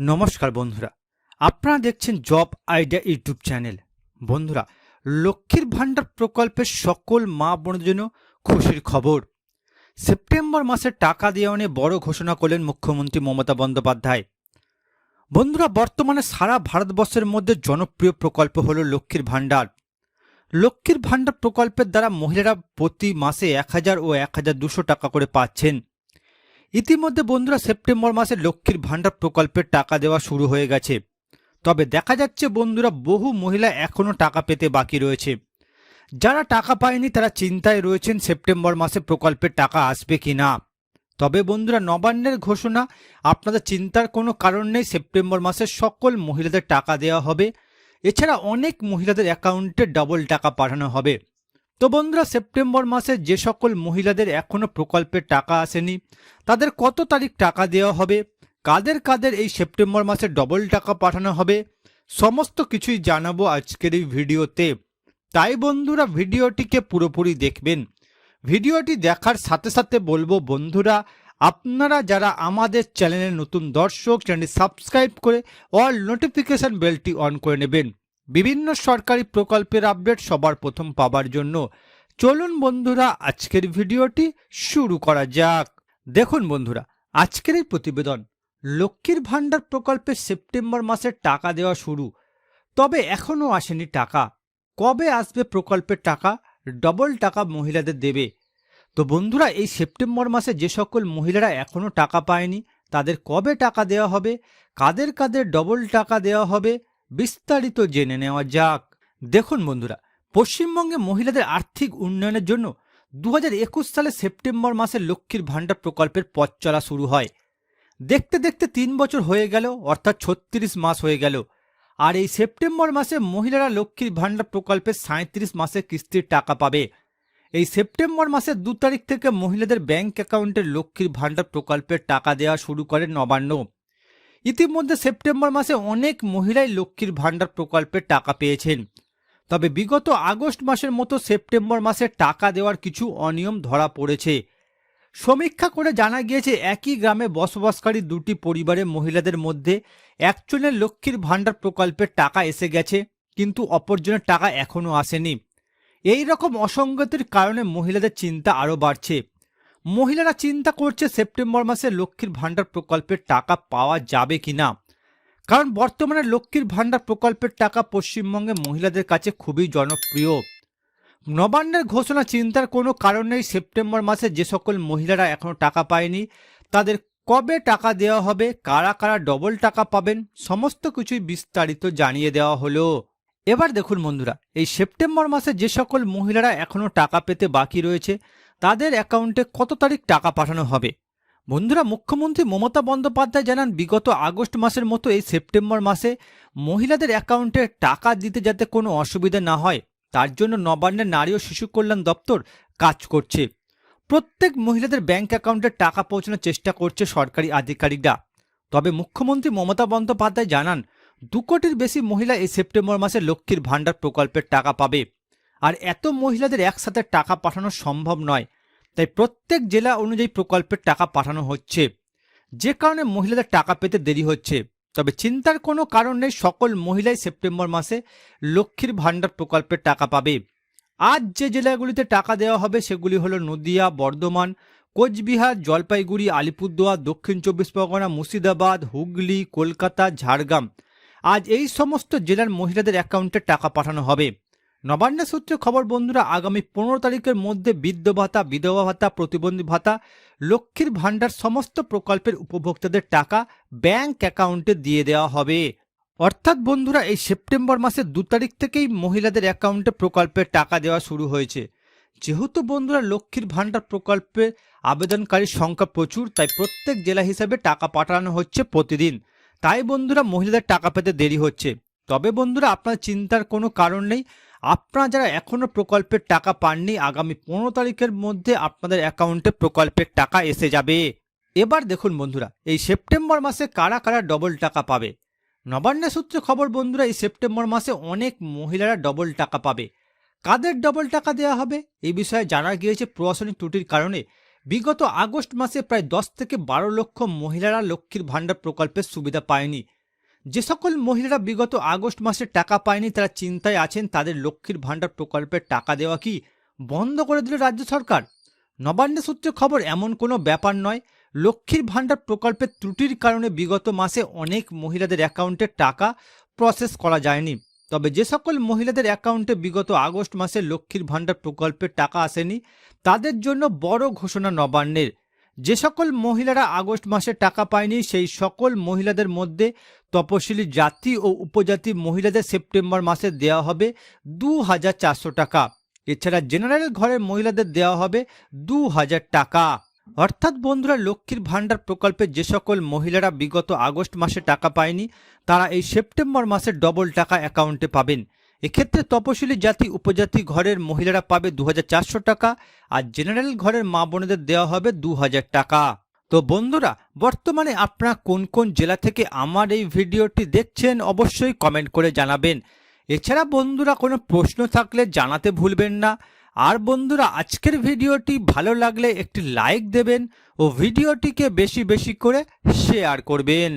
নমস্কার বন্ধুরা। আপনারা দেখছেন জব আইডিয়া ইউটিউব চ্যানেল। বন্ধুরা, লক্ষ্মীর ভাণ্ডার প্রকল্পের সকল মা বোনদের জন্য খুশির খবর। সেপ্টেম্বর মাসে টাকা দেওয়া নিয়ে বড় ঘোষণা করলেন মুখ্যমন্ত্রী মমতা বন্দ্যোপাধ্যায়। বন্ধুরা, বর্তমানে সারা ভারতবর্ষের মধ্যে জনপ্রিয় প্রকল্প হল লক্ষ্মীর ভাণ্ডার। লক্ষ্মীর ভাণ্ডার প্রকল্পের দ্বারা মহিলারা প্রতি মাসে এক হাজার ও এক হাজার দুশো টাকা করে পাচ্ছেন। ইতিমধ্যে বন্ধুরা সেপ্টেম্বর মাসে লক্ষ্মীর ভাণ্ডার প্রকল্পের টাকা দেওয়া শুরু হয়ে গেছে। তবে দেখা যাচ্ছে বন্ধুরা বহু মহিলা এখনও টাকা পেতে বাকি রয়েছে। যারা টাকা পায়নি তারা চিন্তায় রয়েছেন সেপ্টেম্বর মাসে প্রকল্পের টাকা আসবে কি না তবে বন্ধুরা নবান্নের ঘোষণা, আপনাদের চিন্তার কোনো কারণ নেই, সেপ্টেম্বর মাসে সকল মহিলাদের টাকা দেওয়া হবে। এছাড়া অনেক মহিলাদের অ্যাকাউন্টে ডাবল টাকা পাঠানো হবে। তো বন্ধুরা, সেপ্টেম্বর মাসে যে সকল মহিলাদের এখনও প্রকল্পের টাকা আসেনি, তাদের কত তারিখ টাকা দেওয়া হবে, কাদের কাদের এই সেপ্টেম্বর মাসে ডবল টাকা পাঠানো হবে, সমস্ত কিছুই জানাব আজকের এই ভিডিওতে। তাই বন্ধুরা, ভিডিওটিকে পুরোপুরি দেখবেন। ভিডিওটি দেখার সাথে সাথে বলব বন্ধুরা, আপনারা যারা আমাদের চ্যানেলের নতুন দর্শক, চ্যানেলটি সাবস্ক্রাইব করে অল নোটিফিকেশন বেলটি অন করে নেবেন। বিভিন্ন সরকারি প্রকল্পের আপডেট সবার প্রথম পাবার জন্য চলুন বন্ধুরা, আজকের ভিডিওটি শুরু করা যাক। দেখুন বন্ধুরা, আজকের এই প্রতিবেদন লক্ষ্মীর ভাণ্ডার প্রকল্পে সেপ্টেম্বর মাসের টাকা দেওয়া শুরু। তবে এখনও আসেনি টাকা। কবে আসবে প্রকল্পের টাকা? ডবল টাকা মহিলাদের দেবে। তো বন্ধুরা, এই সেপ্টেম্বর মাসে যে সকল মহিলারা এখনও টাকা পায়নি, তাদের কবে টাকা দেওয়া হবে? কাদের কাদের ডবল টাকা দেওয়া হবে? বিস্তারিত জেনে নেওয়া যাক। দেখুন বন্ধুরা, পশ্চিমবঙ্গে মহিলাদের আর্থিক উন্নয়নের জন্য দু হাজার একুশ সালে সেপ্টেম্বর মাসে লক্ষ্মীর ভাণ্ডার প্রকল্পের পথ চলা শুরু হয়। দেখতে দেখতে তিন বছর হয়ে গেল, অর্থাৎ ছত্রিশ মাস হয়ে গেল। আর এই সেপ্টেম্বর মাসে মহিলারা লক্ষ্মীর ভাণ্ডার প্রকল্পের সাঁত্রিশ মাসে কিস্তির টাকা পাবে। এই সেপ্টেম্বর মাসের দু তারিখ থেকে মহিলাদের ব্যাংক অ্যাকাউন্টে লক্ষ্মীর ভাণ্ডার প্রকল্পের টাকা দেওয়া শুরু করে নবান্ন। ইতিমধ্যে সেপ্টেম্বর মাসে অনেক মহিলাই লক্ষ্মীর ভাণ্ডার প্রকল্পের টাকা পেয়েছেন। তবে বিগত আগস্ট মাসের মতো সেপ্টেম্বর মাসে টাকা দেওয়ার কিছু অনিয়ম ধরা পড়েছে। সমীক্ষা করে জানা গিয়েছে, একই গ্রামে বসবাসকারী দুটি পরিবারের মহিলাদের মধ্যে একজনের লক্ষ্মীর ভাণ্ডার প্রকল্পের টাকা এসে গেছে, কিন্তু অপরজনের টাকা এখনও আসেনি। এই রকম অসঙ্গতির কারণে মহিলাদের চিন্তা আরও বাড়ছে। মহিলারা চিন্তা করছে সেপ্টেম্বর মাসে লক্ষ্মীর ভাণ্ডার প্রকল্পের টাকা পাওয়া যাবে কি না কারণ বর্তমানে লক্ষ্মীর ভাণ্ডার প্রকল্পের টাকা পশ্চিমবঙ্গে মহিলাদের কাছে খুবই জনপ্রিয়। নবান্নের ঘোষণা চিন্তার কোনো কারণ নেই। সেপ্টেম্বর মাসে যে সকল মহিলারা এখনও টাকা পায়নি, তাদের কবে টাকা দেওয়া হবে, কারা কারা ডবল টাকা পাবেন, সমস্ত কিছুই বিস্তারিত জানিয়ে দেওয়া হলো। এবার দেখুন বন্ধুরা, এই সেপ্টেম্বর মাসে যে সকল মহিলারা এখনও টাকা পেতে বাকি রয়েছে তাদের অ্যাকাউন্টে কত তারিখ টাকা পাঠানো হবে? বন্ধুরা, মুখ্যমন্ত্রী মমতা বন্দ্যোপাধ্যায় জানান, বিগত আগস্ট মাসের মতো এই সেপ্টেম্বর মাসে মহিলাদের অ্যাকাউন্টে টাকা দিতে যাতে কোনো অসুবিধা না হয়, তার জন্য নবান্নের নারী ও শিশু কল্যাণ দপ্তর কাজ করছে। প্রত্যেক মহিলাদের ব্যাংক অ্যাকাউন্টে টাকা পৌঁছানোর চেষ্টা করছে সরকারি আধিকারিকরা। তবে মুখ্যমন্ত্রী মমতা বন্দ্যোপাধ্যায় জানান, দু কোটির বেশি মহিলা এই সেপ্টেম্বর মাসে লক্ষ্মীর ভাণ্ডার প্রকল্পের টাকা পাবে। আর এত মহিলাদের একসাথে টাকা পাঠানো সম্ভব নয়। তাই প্রত্যেক জেলা অনুযায়ী প্রকল্পের টাকা পাঠানো হচ্ছে। যে কারণে মহিলাদের টাকা পেতে দেরি হচ্ছে। তবে চিন্তার কোনো কারণ নেই, সকল মহিলাই সেপ্টেম্বর মাসে লক্ষ্মীর ভাণ্ডার প্রকল্পের টাকা পাবে। আজ যে জেলাগুলিতে টাকা দেওয়া হবে সেগুলি হলো নদিয়া, বর্ধমান, কোচবিহার, জলপাইগুড়ি, আলিপুরদুয়ার, দক্ষিণ চব্বিশ পরগনা, মুর্শিদাবাদ, হুগলি, কলকাতা, ঝাড়গ্রাম। আজ এই সমস্ত জেলার মহিলাদের অ্যাকাউন্টে টাকা পাঠানো হবে। নবান্ন সূত্রে খবর, বন্ধুরা, আগামী পনেরো তারিখের মধ্যে বৃদ্ধ ভাতা, বিধবা ভাতা, প্রতিবন্ধী ভাতা, লক্ষ্মীর ভাণ্ডার সমস্ত প্রকল্পের উপভোক্তাদের টাকা ব্যাংক অ্যাকাউন্টে দিয়ে দেওয়া হবে। অর্থাৎ, বন্ধুরা, এই সেপ্টেম্বর মাসের দু তারিখ থেকেই মহিলাদের অ্যাকাউন্টে প্রকল্পের টাকা দেওয়া শুরু হয়েছে। যেহেতু, বন্ধুরা, লক্ষ্মীর ভাণ্ডার প্রকল্পে আবেদনকারীর সংখ্যা প্রচুর, তাই প্রত্যেক জেলা হিসাবে টাকা পাঠানো হচ্ছে প্রতিদিন। তাই, বন্ধুরা, মহিলাদের টাকা পেতে দেরি হচ্ছে। তবে, বন্ধুরা, আপনার চিন্তার কোনো কারণ নেই। আপনারা যারা এখনও প্রকল্পের টাকা পাননি, আগামী পনেরো তারিখের মধ্যে আপনাদের অ্যাকাউন্টে প্রকল্পের টাকা এসে যাবে। এবার দেখুন বন্ধুরা, এই সেপ্টেম্বর মাসে কারা কারা ডবল টাকা পাবে? নবান্ন সূত্রে খবর বন্ধুরা, এই সেপ্টেম্বর মাসে অনেক মহিলারা ডবল টাকা পাবে। কাদের ডবল টাকা দেওয়া হবে? এই বিষয়ে জানা গিয়েছে প্রশাসনিক ত্রুটির কারণে। বিগত আগস্ট মাসে প্রায় দশ থেকে বারো লক্ষ মহিলারা লক্ষ্মীর ভাণ্ডার প্রকল্পের সুবিধা পায়নি। যে সকল মহিলারা বিগত আগস্ট মাসে টাকা পায়নি, তারা চিন্তায় আছেন, তাদের লক্ষ্মীর ভাণ্ডার প্রকল্পের টাকা দেওয়া কি বন্ধ করে দিল রাজ্য সরকার? নবান্নের সূত্রে খবর, এমন কোনো ব্যাপার নয়। লক্ষ্মীর ভাণ্ডার প্রকল্পের ত্রুটির কারণে বিগত মাসে অনেক মহিলাদের অ্যাকাউন্টে টাকা প্রসেস করা যায়নি। তবে যে সকল মহিলাদের অ্যাকাউন্টে বিগত আগস্ট মাসে লক্ষ্মীর ভাণ্ডার প্রকল্পের টাকা আসেনি, তাদের জন্য বড় ঘোষণা নবান্নের। যে সকল মহিলারা আগস্ট মাসে টাকা পায়নি, সেই সকল মহিলাদের মধ্যে তপশিলি জাতি ও উপজাতি মহিলাদের সেপ্টেম্বর মাসে দেওয়া হবে দু হাজার চারশো টাকা। এছাড়া জেনারেল ঘরের মহিলাদের দেওয়া হবে দু হাজার টাকা। অর্থাৎ বন্ধুরা, লক্ষ্মীর ভাণ্ডার প্রকল্পে যে সকল মহিলারা বিগত আগস্ট মাসে টাকা পায়নি, তারা এই সেপ্টেম্বর মাসে ডবল টাকা অ্যাকাউন্টে পাবেন। এক্ষেত্রে তপশিলি জাতি, উপজাতি ঘরের মহিলারা পাবে দু হাজার চারশো টাকা আর জেনারেল ঘরের মা বোনেদের দেওয়া হবে দু হাজার টাকা। তো বন্ধুরা, বর্তমানে আপনারা কোন কোন জেলা থেকে আমার এই ভিডিওটি দেখছেন অবশ্যই কমেন্ট করে জানাবেন। এছাড়া বন্ধুরা, কোনো প্রশ্ন থাকলে জানাতে ভুলবেন না। আর বন্ধুরা, আজকের ভিডিওটি ভালো লাগলে একটি লাইক দেবেন ও ভিডিওটিকে বেশি বেশি করে শেয়ার করবেন।